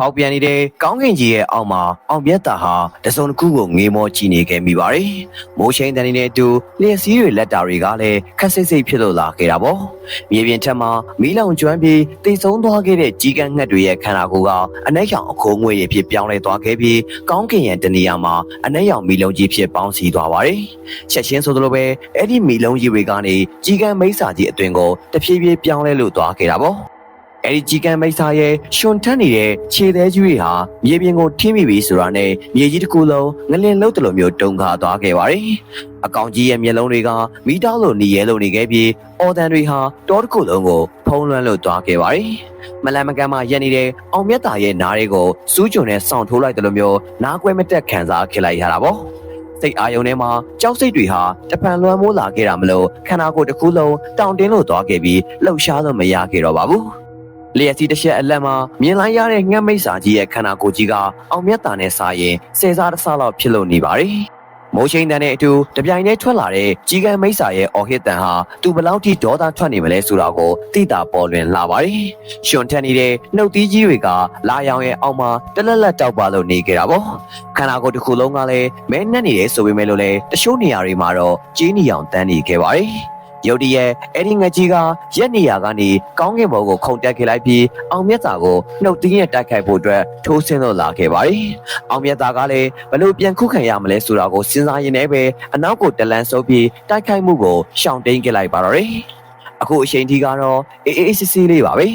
ဖောက်ပြန်နေတဲ့ကောင်းကင်ကြီးရဲ့အောက်မှာအောင်မြတ်တာဟာတစုံတစ်ခုကိုငေးမောကြည့်နေခဲ့မိပါတယ်။မိုးရှိန်တန်နေတဲ့အတူလျှက်စီးတွေလက်တာတွေကလည်းခက်စိတ်စိတ်ဖြစ်လို့လာခဲ့တာပေါ့။မြေပြင်ထက်မှာမီးလောင်ကျွမ်းပြီးတိတ်ဆုံးသွားခဲ့တဲ့ကြီးကန်းငှက်တွေရဲ့ခန္ဓာကိုယ်ကအနက်ရောင်အခိုးငွေတွေဖြစ်ပြောင်းလဲသွားခဲ့ပြီးကောင်းကင်ရဲ့တနေရာမှာအနက်ရောင်မီးလုံးကြီးဖြစ်ပေါင်းစည်းသွားပါတယ်။ချက်ချင်းဆိုသလိုပဲအဲ့ဒီမီးလုံးကြီးတွေကနေကြီးကန်းမိစ္ဆာကြီးအတွင်ကိုတဖြည်းဖြည်းပြောင်းလဲလို့သွားခဲ့တာပေါ့။ အဲ့ဒီကြီးကန်းမိတ်ဆာရဲ့ရှင်ထန်းနေတဲ့ခြေသေးကြီးတွေဟာမြေပြင်ကိုထိမိပြီဆိုတာနဲ့မြေကြီးတစ်ခုလုံးငလင်လုံးတလိုမျိုးတုံခါသွားခဲ့ပါတယ်။အကောင်ကြီးရဲ့မျက်လုံးတွေကမိတောက်လိုနေရဲလိုနေခဲ့ပြီးအော်တန်တွေဟာတောတစ်ခုလုံးကိုဖုံးလွှမ်းလို့သွားခဲ့ပါတယ်။မလန်မကန်မှရက်နေတဲ့အောင်မြတ်တာရဲ့နားတွေကိုစူးကြုံနဲ့စောင့်ထိုးလိုက်တယ်လို့မျိုးနားကွဲမတက်ခံစားခဲ့လိုက်ရတာပေါ့။စိတ်အာယုံထဲမှာကြောက်စိတ်တွေဟာတပံလွှမ်းမိုးလာခဲ့တာမလို့ခန္ဓာကိုယ်တစ်ခုလုံးတောင့်တင်းလို့သွားခဲ့ပြီးလှုပ်ရှားလို့မရခဲ့တော့ပါဘူး။ လျက်စီးတစ်ချက်အလက်မှာမြင်လိုက်ရတဲ့ငှက်မိတ်စာကြီးရဲ့ခန္ဓာကိုယ်ကြီးကအောင်မြတ်တာနဲ့စာရင်ဆယ်စားတစ်စားလောက်ဖြစ်လို့နေပါတယ်။မိုးရှိန်တန်တဲ့အတူတပြိုင်တည်းထွက်လာတဲ့ကြီးကန်းမိတ်စာရဲ့အော်ဟစ်တန်ဟာသူဘလောက်ထိဒေါသထွက်နေမလဲဆိုတာကိုသိတာပေါ်လွင်လာပါတယ်။ရှင်ထက်နေတဲ့နှုတ်သီးကြီးတွေကလာရောင်ရဲ့အောက်မှာတလက်လက်တောက်ပါလို့နေကြတာပေါ့။ခန္ဓာကိုယ်တစ်ခုလုံးကလည်းမဲနှက်နေတယ်ဆိုပေမဲ့လို့လည်းတချို့နေရာတွေမှာတော့ကြီးနီအောင်တန်းနေခဲ့ပါတယ်။ ရုတ်တရက်အဲ့ဒီငကြီးကရက်နေရကနေကောင်းကင်ဘုံကိုခုန်တက်ခဲ့လိုက်ပြီးအောင်မြတ်သာကိုနှုတ်သင်းရဲ့တိုက်ခိုက်ဖို့အတွက်ထိုးဆင်းလို့လာခဲ့ပါတယ်။အောင်မြတ်သာကလည်းဘလို့ပြန်ခုခံရမလဲဆိုတာကိုစဉ်းစားရင်းနဲ့ပဲအနောက်ကိုတလန်ဆုပ်ပြီးတိုက်ခိုက်မှုကိုရှောင်တိန်ခဲ့လိုက်ပါတော့တယ်။ အခုအချိန်ထိကတော့အေးအေးစစ်စစ်လေးပါပဲ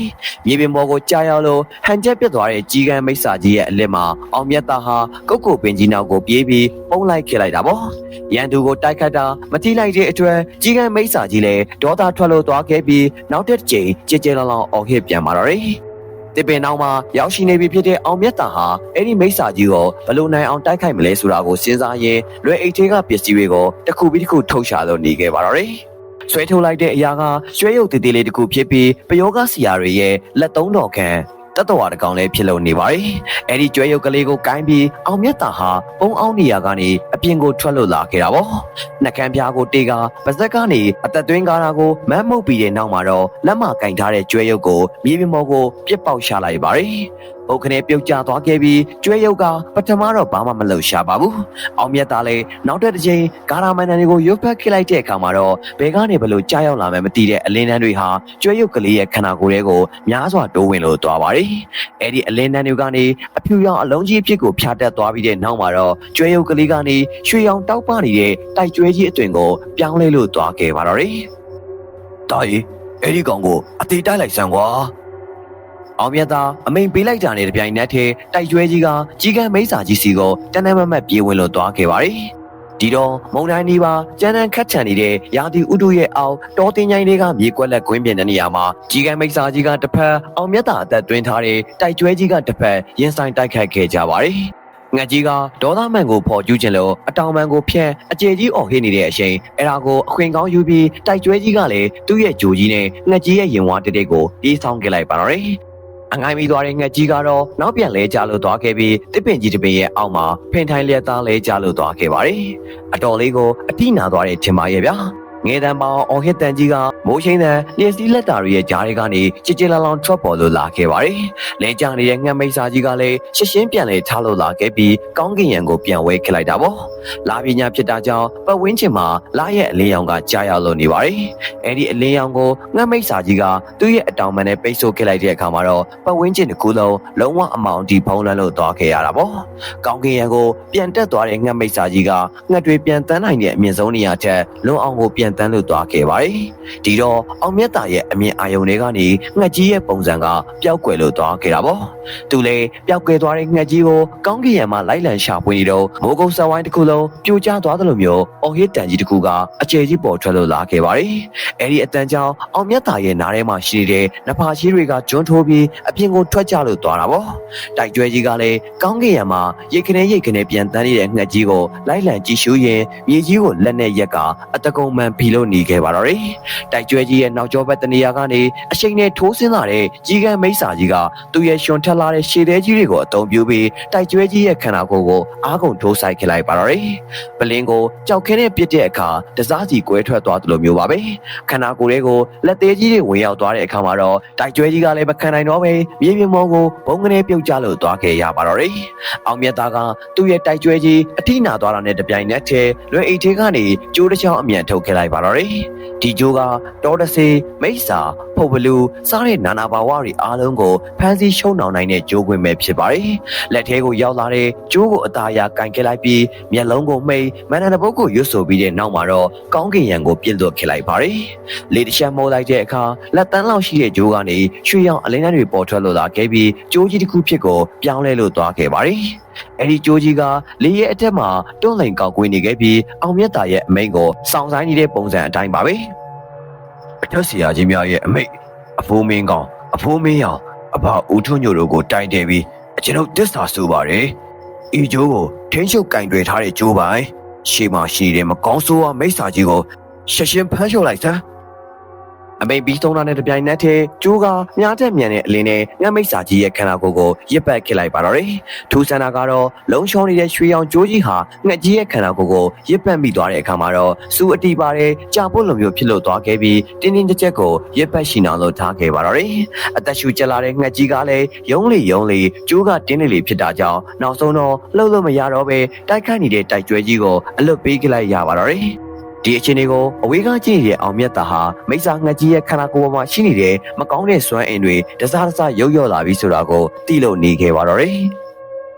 မြေပြင်ပေါ်ကိုကြာရောက်လို့ဟန်ချက်ပြတ်သွားတဲ့ကြီးကန်းမိစ္ဆာကြီးရဲ့အလစ်မှာအောင်မြတ်သားဟာကုတ်ကိုပင်ကြီးနောက်ကိုပြေးပြီးပုံလိုက်ခဲ့လိုက်တာပေါ့ရန်သူကိုတိုက်ခတ်တာမတိလိုက်တဲ့အတွက်ကြီးကန်းမိစ္ဆာကြီးလည်းဒေါသထွက်လို့သွားခဲ့ပြီးနောက်တစ်ကြိမ်ကြဲကြဲလောင်လောင်အော်ဟစ်ပြန်มาတော့တယ်တပင်နောက်မှာရောက်ရှိနေပြီဖြစ်တဲ့အောင်မြတ်တာဟာအဲ့ဒီမိစ္ဆာကြီးကိုဘလို့နိုင်အောင်တိုက်ခိုက်မလဲဆိုတာကိုစဉ်းစားရင်းလွယ်အိတ်ထဲကပစ္စည်းတွေကိုတစ်ခုပြီးတစ်ခုထုတ်ရှာလို့နေခဲ့ပါတော့တယ် ဆွဲထုတ်လိုက်တဲ့အရာကရွှဲရုပ်တည်တည်လေးတစ်ခုဖြစ်ပြီးပယောဂစီယာတွေရဲ့လက်သုံးတော်ခံတတဝါတကောင်လည်းဖြစ်လို့နေပါတယ်။အဲဒီကျွဲရုပ်ကလေးကိုကိုင်းပြီးအောင်မြတ်တာဟာပုံအောင်နေရာကနေအပြင်ကိုထွက်လို့လာခဲ့တာပေါ့။နှကန်းပြားကိုတေးကပါဇက်ကနေအသက်သွင်းကားတာကိုမမ်းမှုတ်ပြီးတဲ့နောက်မှာတော့လက်မကင်ထားတဲ့ကျွဲရုပ်ကိုမြေပြင်ပေါ်ကိုပြစ်ပေါက်ရှာလိုက်ပါတယ်။။ အုတ်ခနဲ့ပြုတ်ကျသွားခဲ့ပြီးကျွဲရုပ်ကပထမတော့ဘာမှမလုပ်ရှာပါဘူး။အောင်မြတ်သားလည်းနောက်တစ်ချိန်ဂါရာမန်နန်တွေကိုရုပ်ဖက်ခစ်လိုက်တဲ့အခါမှာတော့ဘယ်ကနေဘလို့ကြားရောက်လာမှမသိတဲ့အလင်းတန်းတွေဟာကျွဲရုပ်ကလေးရဲ့ခန္ဓာကိုယ်တွေကိုများစွာတိုးဝင်လို့သွားပါတယ်။အဲ့ဒီအလင်းတန်းတွေကနေအဖြူရောင်အလုံးကြီးအဖြစ်ကိုဖြာတက်သွားပြီးတဲ့နောက်မှာတော့ကျွဲရုပ်ကလေးကနေရွှေရောင်တောက်ပနေတဲ့တိုက်ကျွဲကြီးအသွင်ကိုပြောင်းလဲလို့သွားခဲ့ပါတော့တယ်။တာကြီးအဲ့ဒီကောင်ကိုအသေးတိုက်လိုက်စမ်းကွာ အောင်မြတ်သာအမိန်ပေးလိုက်တာနဲ့တပြိုင်နက်တည်းတိုက်ကျွဲကြီးကကြီးကန်းမိစ္ဆာကြီးစီကိုတန်းတန်းမတ်မတ်ပြေးဝင်လို့သွားခဲ့ပါတယ်။ဒီတော့မုံတိုင်းဒီပါကျန်းတန်းခတ်ချန်နေတဲ့ရာသီဥတုရဲ့အောက်တောတင်ချိုင်းတွေကမြေကွက်လက်ကွင်းပြင်တဲ့နေရာမှာကြီးကန်းမိစ္ဆာကြီးကတစ်ဖက်အောင်မြတ်သာအသက်တွင်းထားတဲ့တိုက်ကျွဲကြီးကတစ်ဖက်ရင်ဆိုင်တိုက်ခိုက်ခဲ့ကြပါတယ်။ငတ်ကြီးကဒေါသမန်ကိုဖော်ကျူးခြင်းလို့အတောင်မန်ကိုဖျက်အကျေကြီးအော်ဟစ်နေတဲ့အချိန်အဲ့ဒါကိုအခွင့်ကောင်းယူပြီးတိုက်ကျွဲကြီးကလည်းသူ့ရဲ့ဂျိုကြီးနဲ့ငတ်ကြီးရဲ့ရင်ဝါတက်တက်ကိုပြေးဆောင်ခဲ့လိုက်ပါတော့တယ်။ အငိုင်းမိသွားတဲ့ငှက်ကြီးကတော့နောက်ပြန်လဲကျလို့သွားခဲ့ပြီးတစ်ပင်ကြီးတစ်ပင်ရဲ့အောက်မှာဖင်ထိုင်လျက်သားလဲကျလို့သွားခဲ့ပါတယ်။အတော်လေးကိုအတိနာသွားတဲ့ထင်ပါရဲ့ဗျာ။ ငယ်တန်းပေါင်းအော်ဟစ်တန်ကြီးကမိုးရှိန်တန်လျှက်စီးလက်တာတွေရဲ့ကြားတွေကနေချစ်ချစ်လောင်လောင်ထွက်ပေါ်လို့လာခဲ့ပါတယ်။လဲကြနေတဲ့ငှက်မိတ်စာကြီးကလည်းရှင်းရှင်းပြန်လဲထားလို့လာခဲ့ပြီးကောင်းကင်ရံကိုပြန်ဝဲခလိုက်တာပေါ့။လာပညာဖြစ်တာကြောင့်ပတ်ဝန်းကျင်မှာလာရဲ့အလင်းရောင်ကကြားရောက်လို့နေပါတယ်။အဲဒီအလင်းရောင်ကိုငှက်မိတ်စာကြီးကသူ့ရဲ့အတောင်ပံနဲ့ပိတ်ဆို့ခဲ့လိုက်တဲ့အခါမှာတော့ပတ်ဝန်းကျင်တစ်ခုလုံးလုံးဝအမောင်တီဖုံးလွှမ်းလို့သွားခဲ့ရတာပေါ့။ကောင်းကင်ရံကိုပြန်တက်သွားတဲ့ငှက်မိတ်စာကြီးကငှက်တွေပြန်တန်းနိုင်တဲ့အမြင့်ဆုံးနေရာထက်လွန်အောင်ကိုပြန်တန်းလို့သွားခဲ့ပါတယ်။ဒီတော့အောင်မြတ်တာရဲ့အမြင်အာရုံတွေကနေငှက်ကြီးရဲ့ပုံစံကပျောက်ကွယ်လို့သွားခဲ့တာပေါ့။သူလည်းပျောက်ကွယ်သွားတဲ့ငှက်ကြီးကိုကောင်းကင်ယံမှာလိုက်လံရှာဖွေနေတော့မိုးကုတ်ဆဝိုင်းတစ်ခုလုံးပြိုကျသွားသလိုမျိုးအော်ဟစ်တန်ကြီးတစ်ခုကအကျယ်ကြီးပေါ်ထွက်လို့လာခဲ့ပါတယ်။အဲဒီအတန်ကြောင့်အောင်မြတ်တာရဲ့နားထဲမှာရှိနေတဲ့နဖာရှိတွေကကျွန်းထိုးပြီးအပြင်ကိုထွက်ကြလို့သွားတာပေါ့။တိုက်ကျွဲကြီးကလည်းကောင်းကင်ယံမှာရိတ်ခနဲရိတ်ခနဲပြန်တန်းနေတဲ့ငှက်ကြီးကိုလိုက်လံကြည့်ရှုရင်းမြေကြီးကိုလက်နဲ့ရက်ကအတကုံမှန်ဖပြီးလို့နေခဲ့ပါတော့တယ်တိုက်ကျွဲကြီးရဲ့နောက်ကျောဘက်တနေရာကနေအရှိန်နဲ့ထိုးဆင်းလာတဲ့ကြီးကန်းမိစ္ဆာကြီးကသူ့ရဲ့ရှင်ထက်လာတဲ့ရှေ့သေးကြီးတွေကိုအုံပြုပြီးတိုက်ကျွဲကြီးရဲ့ခန္ဓာကိုယ်ကိုအားကုန်ထိုးဆိုင်ခဲ့လိုက်ပါတော့တယ်ပလင်းကိုကြောက်ခဲနဲ့ပြစ်တဲ့အခါတစားစီကွဲထွက်သွားသလိုမျိုးပါပဲခန္ဓာကိုယ်လေးကိုလက်သေးကြီးတွေဝင်ရောက်သွားတဲ့အခါမှာတော့တိုက်ကျွဲကြီးကလည်းမခံနိုင်တော့ပဲမြေပြင်ပေါ်ကိုဘုံကနေပြုတ်ကျလို့သွားခဲ့ရပါတော့တယ်အောင်မြတ်သားကသူ့ရဲ့တိုက်ကျွဲကြီးအထိနာသွားတာနဲ့တပြိုင်နက်တည်းလွယ်အိတ်ထဲကနေကျိုးတစ်ချောင်းအမြန်ထုတ်ခဲ့လိုက်ပါတော့တယ်ဒီကျိုးကတော်တစေမိစ္ဆာဖုတ်ဘလူစားတဲ့နာနာဘာဝတွေအားလုံးကိုဖမ်းဆီးရှုံနှောင်နိုင်တဲ့ကျိုးခွင့်ပဲဖြစ်ပါတယ်လက်ထဲကိုရောက်လာတဲ့ကျိုးကိုအသာအရကင်ခဲ့လိုက်ပြီးမျက်လုံးကိုမှိတ်မန္တန်တပုတ်ကိုရွတ်ဆိုပြီးတဲ့နောက်မှာတော့ကောင်းကင်ရံကိုပြစ်လွတ်ခဲ့လိုက်ပါတယ်လေတချက်မိုးလိုက်တဲ့အခါလက်တန်းလောက်ရှိတဲ့ကျိုးကနေရွှေရောင်အလင်းတန်းတွေပေါ်ထွက်လို့လာခဲ့ပြီးကျိုးကြီးတစ်ခုဖြစ်ကိုပြောင်းလဲလို့သွားခဲ့ပါတယ် အဲ့ဒီကြိုးကြီးကလေရဲ့အထက်မှာတွန်းလှန်ကောက်ကွေးနေခဲ့ပြီးအောင်မြတ်တာရဲ့အမိန့်ကိုစောင့်ဆိုင်နေတဲ့ပုံစံအတိုင်းပါပဲအထက်ဆရာကြီးများရဲ့အမိန့်အဖိုးမင်းကောင်အဖိုးမင်းရောင်အဘဦးထွန်းညိုတို့ကိုတိုင်တယ်ပြီးအကျွန်ုပ်တစ္ဆာဆိုပါတယ်ဤကြိုးကိုထင်းချုပ်ကင်တွေထားတဲ့ကြိုးပိုင်ရှေ့မှာရှိတဲ့မကောင်းဆိုးဝါမိစ္ဆာကြီးကိုရှက်ရှင်းဖမ်းလျှော်လိုက်စမ်း အမိန်ပြီးဆုံးတာနဲ့တပြိုင်နက်တည်းကျိုးကမြားတက်မြန်တဲ့အလင်းနဲ့ငှက်မိတ်စာကြီးရဲ့ခန္ဓာကိုယ်ကိုရစ်ပတ်ခစ်လိုက်ပါတော့တယ်။ထူးဆန်းတာကတော့လုံချောနေတဲ့ရွှေရောင်ကျိုးကြီးဟာငှက်ကြီးရဲ့ခန္ဓာကိုယ်ကိုရစ်ပတ်မိသွားတဲ့အခါမှာတော့စူအတီပါတဲ့ကြာပုတ်လိုမျိုးဖြစ်လို့သွားခဲ့ပြီးတင်းတင်းကြပ်ကြပ်ကိုရစ်ပတ်ရှိနောင်လို့ထားခဲ့ပါတော့တယ်။အသက်ရှူကျလာတဲ့ငှက်ကြီးကလည်းယုံလေယုံလေကျိုးကတင်းနေလေဖြစ်တာကြောင့်နောက်ဆုံးတော့လှုပ်လို့မရတော့ပဲတိုက်ခတ်နေတဲ့တိုက်ကျွဲကြီးကိုအလွတ်ပေးခလိုက်ရပါတော့တယ်။ ဒီအခြေအနေကိုအဝေးကကြည့်ရဲ့အောင်မြတ်တာဟာမိစ္ဆာငှက်ကြီးရဲ့ခန္ဓာကိုယ်ပေါ်မှာရှိနေတဲ့မကောင်းတဲ့စွမ်းအင်တွေတစားတစားရုပ်ရော့လာပြီဆိုတာကိုသိလို့နေခဲ့ပါတော့တယ်။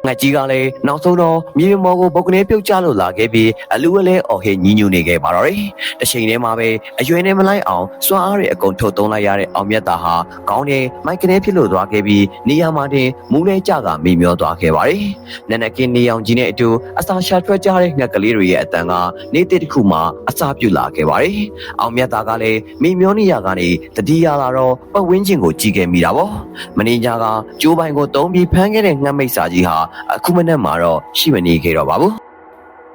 ငှက်ကြီးကလည်းနောက်ဆုံးတော့မြေပြင်ပေါ်ကိုပုတ်ကနေပြုတ်ကျလို့လာခဲ့ပြီးအလူအလဲအော်ဟစ်ညီးညူနေခဲ့ပါတော့တယ်။တစ်ချိန်တည်းမှာပဲအရွယ်နဲ့မလိုက်အောင်စွမ်းအားတွေအကုန်ထုတ်သုံးလိုက်ရတဲ့အောင်မြတ်တာဟာကောင်းတဲ့မိုက်ကနေဖြစ်လို့သွားခဲ့ပြီးနေရာမှာတင်မူးလဲကြကမိမျောသွားခဲ့ပါတယ်။နနကင်းနေအောင်ကြီးနဲ့အတူအစာရှာထွက်ကြတဲ့ငှက်ကလေးတွေရဲ့အတန်ကနေတဲ့တစ်ခုမှအစာပြုတ်လာခဲ့ပါတယ်။အောင်မြတ်တာကလည်းမိမျောနေရကနေတတိယလာတော့ပတ်ဝန်းကျင်ကိုကြည့်ခဲ့မိတာပေါ့။မင်းညာကကျိုးပိုင်ကိုတုံးပြီးဖမ်းခဲ့တဲ့ငှက်မိတ်စာကြီးဟာအခုမနေ့မှာတော့ရှိမနေခဲ့တော့ပါဘူး။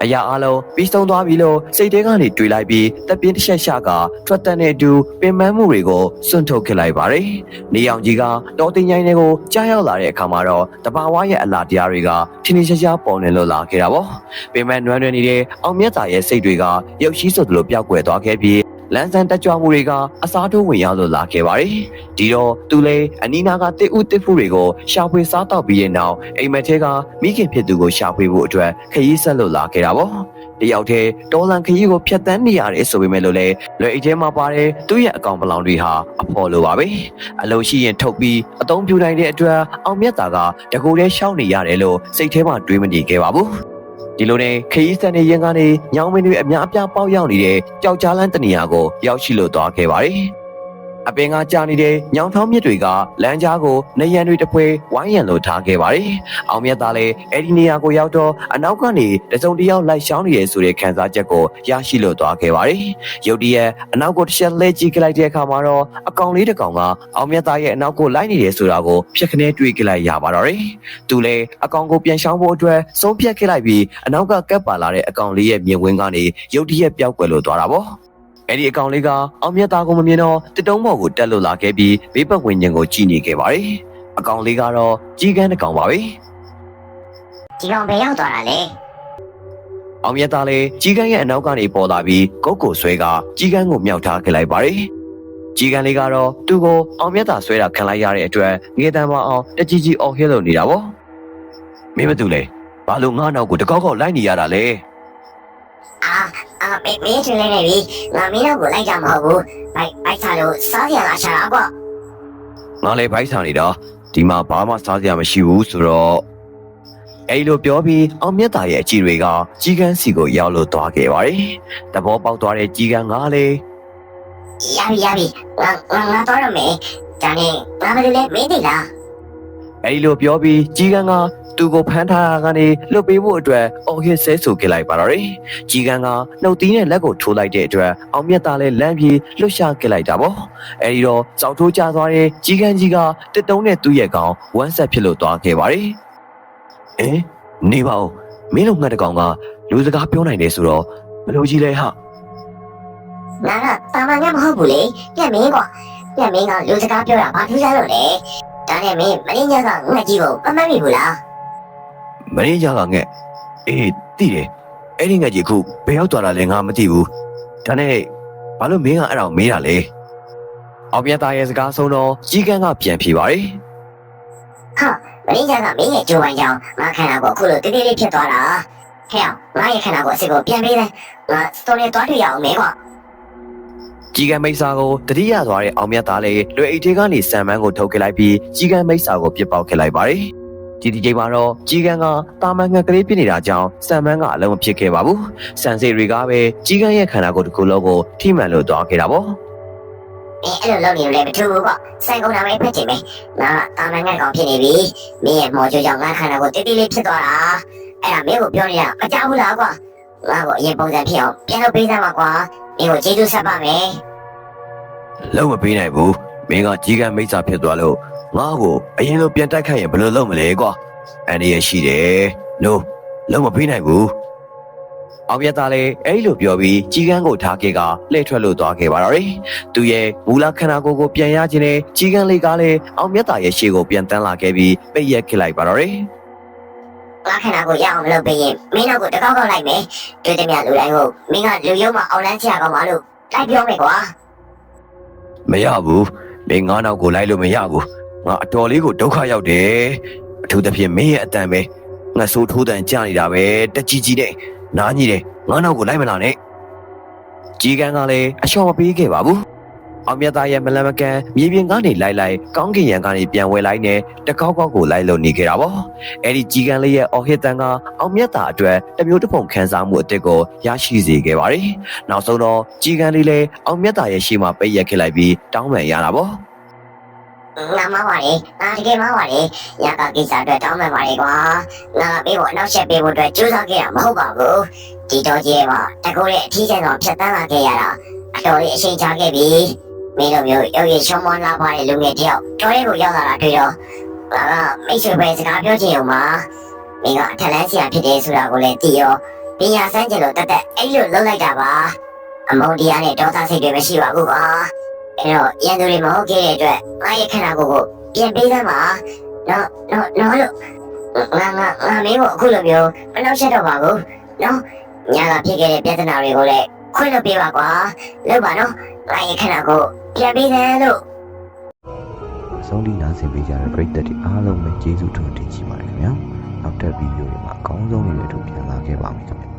အရာအလုံးပြီးဆုံးသွားပြီလို့စိတ်ထဲကနေတွေးလိုက်ပြီးတပ်ပြင်းတစ်ချက်ရှာကထွက်တန်တဲ့အတူပင်ပန်းမှုတွေကိုစွန့်ထုတ်ခဲ့လိုက်ပါတယ်။နေအောင်ကြီးကတော်တင်ញိုင်းတွေကိုကြားရောက်လာတဲ့အခါမှာတော့တဘာဝရဲ့အလားတရားတွေကထင်းထင်းရှားရှားပေါ်နေလို့လာခဲ့တာပေါ့။ပင်ပန်းနွမ်းနွမ်းနေတဲ့အောင်မြတ်တာရဲ့စိတ်တွေကရုပ်ရှိဆိုသလိုပျောက်ကွယ်သွားခဲ့ပြီး လန်းဆန်းတက်ကြွမှုတွေကအစားထိုးဝင်ရောက်လို့လာခဲ့ပါတယ်။ဒီတော့သူလည်းအနီးနားကတစ်ဦးတစ်ဖူးတွေကိုရှာဖွေစားတော့ပြီးတဲ့နောက်အိမ်မက်ထဲကမိခင်ဖြစ်သူကိုရှာဖွေဖို့အတွက်ခရီးဆက်လို့လာခဲ့တာပေါ့။တယောက်တည်းတော်လန်ခရီးကိုဖျက်ဆီးနေရတယ်ဆိုပေမဲ့လို့လည်းလွယ်အိတ်ထဲမှာပါတဲ့သူ့ရဲ့အကောင်ပလောင်တွေဟာအဖော်လိုပါပဲ။အလုံးရှိရင်ထုတ်ပြီးအသုံးပြုနိုင်တဲ့အတွက်အောင်မြတ်တာကတကူတည်းရှောင်းနေရတယ်လို့စိတ်ထဲမှာတွေးမနေခဲ့ပါဘူး။ ဒီလိုနဲ့ခရီးစံနေရင်ကနေညောင်မင်းတွေအများအပြားပေါက်ရောက်နေတဲ့ကြောက်ကြားလန်းတနေရာကိုရောက်ရှိလို့သွားခဲ့ပါတယ်။ အပင်ကကြာနေတဲ့ညောင်ထောင်းမြစ်တွေကလမ်းကြားကိုနေရန်တွေတပွဲဝိုင်းရန်လို့ထားခဲ့ပါတယ်။အောင်မြတ်သားလည်းအဲ့ဒီနေရာကိုရောက်တော့အနောက်ကနေတစုံတစ်ယောက်လိုက်ရှောင်းနေရဆိုတဲ့ခံစားချက်ကိုရရှိလို့သွားခဲ့ပါတယ်။ရုတ်တရက်အနောက်ကိုတစ်ချက်လှည့်ကြည့်ကြလိုက်တဲ့အခါမှာတော့အကောင်လေးတစ်ကောင်ကအောင်မြတ်သားရဲ့အနောက်ကိုလိုက်နေတယ်ဆိုတာကိုဖြက်ခနဲတွေ့ကြလိုက်ရပါတော့တယ်။သူလည်းအကောင်ကိုပြန်ရှောင်းဖို့အတွက်ဆုံးဖြတ်ခဲ့လိုက်ပြီးအနောက်ကကပ်ပါလာတဲ့အကောင်လေးရဲ့မြင်ကွင်းကနေရုတ်တရက်ပျောက်ကွယ်လို့သွားတာပေါ့။ အဲ့ဒီအကောင်လေးကအောင်မြတ်သားကိုမမြင်တော့တစ်တုံးပေါ်ကိုတက်လို့လာခဲ့ပြီးဘေးပတ်ဝန်းကျင်ကိုကြည့်နေခဲ့ပါတယ်။အကောင်လေးကတော့ကြီးကန်းတစ်ကောင်ပါပဲဒီကောင်ဘယ်ရောက်သွားတာလဲ။အောင်မြတ်သားလည်းကြီးကန်းရဲ့အနောက်ကနေပေါ်လာပြီးကုတ်ကိုဆွဲကကြီးကန်းကိုမြောက်ထားခဲ့လိုက်ပါတယ်။ကြီးကန်းလေးကတော့သူ့ကိုအောင်မြတ်သားဆွဲတာခံလိုက်ရတဲ့အတွက်ငေတန်မအောင်တကြီးကြီးအော်ဟစ်လို့နေတာပေါ့။မင်းမတူလေဘာလို့ငါနောက်ကိုတကောက်ကောက်လိုက်နေရတာလဲ အာအာမင်းမင်းချင်နေနေပြီငါမင်းတော့ကိုလိုက်ကြမဟုတ်ဘူးဘိုက်ဘိုက်ချလို့စားရလာရှာတာပေါ့ငါလည်းဘိုက်ဆာနေတာဒီမှာဘာမှစားစရာမရှိဘူးဆိုတော့အဲ့လိုပြောပြီးအောင်မြတ်သားရဲ့အကြည့်တွေကကြီးကန်းစီကိုရောက်လို့သွားခဲ့ပါတယ်။တဘောပေါက်သွားတဲ့ကြီးကန်းကလည်းရပြီရပြီငါငါငါတော့ရမယ်ဒါနဲ့ငါမလို့လဲမင်းသိလား အဲ့လိုပြောပြီးကြီးကန်းကသူ့ကိုဖမ်းထားတာကနေလွတ်ပေးဖို့အတွက်အော်ဟစ်ဆဲဆိုခဲ့လိုက်ပါတော့တယ်။ကြီးကန်းကနှုတ်သီးနဲ့လက်ကိုထိုးလိုက်တဲ့အတွက်အောင်မြတ်သားလည်းလမ်းပြေလွတ်ရှာခဲ့လိုက်တာပေါ့။အဲ့ဒီတော့စောက်ထိုးကျသွားတဲ့ကြီးကန်းကြီးကတစ်တုံးနဲ့သူ့ရဲ့ကောင်ဝမ်းဆက်ဖြစ်လို့သွားခဲ့ပါတယ်။အဲနေပါဦးမင်းတို့ငှက်တကောင်ကလူစကားပြောနိုင်တယ်ဆိုတော့ဘယ်လိုကြီးလဲဟာငါကတာမန်ကမဟုတ်ဘူးလေပြန်မင်းကွာပြန်မင်းကလူစကားပြောတာဘာထူးခြားလို့လဲ ဒါနဲ့မင်းမင်းညကငါကြီးကိုမမှတ်မိဘူးလားမင်းကြီးကငဲ့အေးတိတယ်အဲ့ဒီငက်ကြီးခုဘယ်ရောက်သွားတာလဲငါမသိဘူးဒါနဲ့ဘာလို့မင်းကအဲ့ဒါကိုမေးတာလဲအောင်မြတ်သားရဲ့စကားဆုံးတော့ကြီးကန်းကပြန်ဖြေပါတယ်မင်းညကမင်းရဲ့ကြိုးဝိုင်းကြောင့်ငါခန္ဓာကိုအခုလိုတိတိလေးဖြစ်သွားတာဟဲ့ငါရဲ့ခန္ဓာကိုအစ်ကိုပြန်ပေးတယ်ငါစတိုရီတွားတွေ့ရအောင်မေကွာ ကြီးကန်းမိတ်ဆာကိုတတိယသွားတဲ့အောင်မြတ်သားလေးလွေအိတ်သေးကနေဆံမန်းကိုထုတ်ခဲ့လိုက်ပြီးကြီးကန်းမိတ်ဆာကိုပြစ်ပေါက်ခဲ့လိုက်ပါတယ်ဒီဒီချိန်မှာတော့ကြီးကန်းကတာမန်ငှက်ကလေးဖြစ်နေတာကြောင့်ဆံမန်းကအလုံးမဖြစ်ခဲ့ပါဘူးဆန်စေတွေကပဲကြီးကန်းရဲ့ခန္ဓာကိုယ်တစ်ခုလုံးကိုထိမှန်လို့သွားခဲ့တာပေါ့မင်းအဲ့လိုလုပ်နေလို့လည်းမထူးဘူးကွာစိုက်ကုန်တာပဲဖက်ချင်ပဲငါတာမန်ငတ်ကောင်ဖြစ်နေပြီမင်းရဲ့မော်ချိုကြောင့်ငါခန္ဓာကိုတိတိလေးဖြစ်သွားတာအဲ့ဒါမင်းကိုပြောနေရမကြောက်ဘူးလားကွာငါ့ကိုအရင်ပုံစံဖြစ်အောင်ပြန်လုပ်ပေးစမ်းပါကွာ မင်းကိုကျေးဇူးဆက်ပါမယ်လုံးမပေးနိုင်ဘူးမင်းကကြီးကန်းမိတ်ဆာဖြစ်သွားလို့ငါ့ကိုအရင်လိုပြန်တိုက်ခိုက်ရင်ဘယ်လိုလုပ်မလဲကွာအန်ဒီရရှိတယ် no လုံးမပေးနိုင်ဘူးအောင်မြတ်သားလည်းအဲ့လိုပြောပြီးကြီးကန်းကိုထားခဲ့ကလှည့်ထွက်လို့သွားခဲ့ပါတော့တယ်သူရဲ့မူလခန္ဓာကိုယ်ကိုပြန်ရခြင်းနဲ့ကြီးကန်းလေးကလည်းအောင်မြတ်သားရဲ့ရှေ့ကိုပြန်တန်းလာခဲ့ပြီးပိတ်ရက်ခစ်လိုက်ပါတော့တယ် ငါခန္ဓာကိုရအောင်မလုပ်ပေးရင်မင်းတို့ကိုတကောက်ကောက်လိုက်မယ်တွေ့တယ်မြလူတိုင်းကိုမင်းကလူယုံမအောင်လန်းချရကောင်ပါလို့တိုက်ပြောမယ်ကွာမရဘူးမင်းငါနောက်ကိုလိုက်လို့မရဘူးငါအတော်လေးကိုဒုက္ခရောက်တယ်အထူးသဖြင့်မင်းရဲ့အတန်ပဲငါဆိုးထိုးတန်ကြနေတာပဲတကြီးကြီးနဲ့နားကြီးတယ်ငါနောက်ကိုလိုက်မလာနဲ့ကြီးကန်းကလည်းအလျှော်မပေးခဲ့ပါဘူး အောင်မြတ်သားရဲ့မလန်မကန်မြေပြင်ကနေလိုက်လိုက်ကောင်းကင်ရံကနေပြန်ဝဲလိုက်နဲ့တကောက်ကောက်ကိုလိုက်လို့နေခဲ့တာပေါ့အဲ့ဒီကြီးကန်းလေးရဲ့အော်ဟစ်တန်ကအောင်မြတ်သားအတွက်တစ်မျိုးတစ်ပုံခန်းစားမှုအစ်စ်ကိုရရှိစေခဲ့ပါတယ်နောက်ဆုံးတော့ကြီးကန်းလေးလည်းအောင်မြတ်သားရဲ့ရှေ့မှာပိတ်ရက်ခစ်လိုက်ပြီးတောင်းပန်ရတာပေါ့ငါမပါလေငါတကယ်မပါလေညကကိစ္စအတွက်တောင်းပန်ပါလေကွာငါပေးဖို့အနောက်ဆက်ပေးဖို့အတွက်ကြိုးစားခဲ့ရမဟုတ်ပါဘူးဒီတော့ကြီးပါတကူရဲ့အထီးကျန်တော့ဖြတ်တန်းလာခဲ့ရတာအတော်လေးအချိန်ကြာခဲ့ပြီ မင်းတို့မျိုးရုပ်ရည်ရှုံးမလာပါတဲ့လူငယ်တယောက်တော်လေးကိုရောက်လာတာတွေ့တော့ငါကမိတ်ဆွေပဲစကားပြောချင်အောင်ပါမင်းကအထက်လန်းဆရာဖြစ်တယ်ဆိုတာကိုလည်းသိရောပညာစမ်းကြလို့တက်တက်အဲ့လိုလုပ်လိုက်တာပါအမုန်းတရားနဲ့ဒေါသစိတ်တွေမရှိပါဘူးကွာအဲ့တော့ရန်သူတွေမဟုတ်ခဲ့တဲ့အတွက်ငါရဲ့ခန္ဓာကိုယ်ကိုပြန်ပေးသမ်းပါနော်နော်နော်လို့ငါငါငါမင်းကိုအခုလိုမျိုးမနှောက်ရှက်တော့ပါဘူးနော်ညကဖြစ်ခဲ့တဲ့ပြဿနာတွေကိုလည်းခွင့်လို့ပေးပါကွာလို့ပါနော်ငါရဲ့ခန္ဓာကိုယ် ပြန်ပေးတယ်လို့ဆုံးထိနားဆင်ပေးကြတဲ့ပရိသတ်တွေအားလုံးပဲကျေးဇူးတင်တင်ရှိပါတယ်ခင်ဗျာနောက်တဲ့ဗီဒီယိုတွေမှာအကောင်းဆုံးတွေနဲ့အတူပြန်လာခဲ့ပါမယ်ခင်ဗျာ